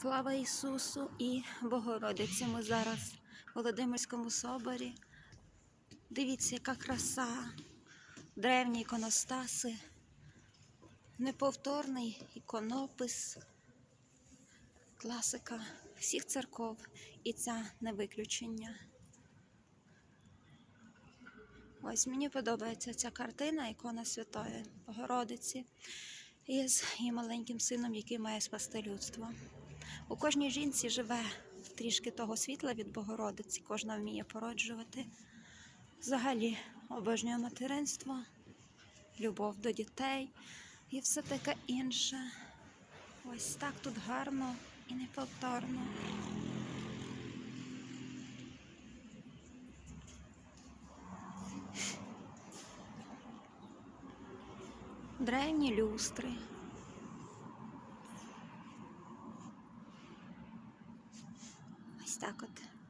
Слава Ісусу і Богородиці. Ми зараз в Володимирському соборі. Дивіться, яка краса, древні іконостаси, неповторний іконопис, класика всіх церков, і ця не виключення. Ось мені подобається ця картина, ікона Святої Богородиці із її маленьким сином, який має спасти людство. У кожній жінці живе трішки того світла від Богородиці, кожна вміє породжувати. Взагалі обожнює материнство, любов до дітей і все таке інше. Ось так тут гарно і неповторно. Древні люстри. Ось так от.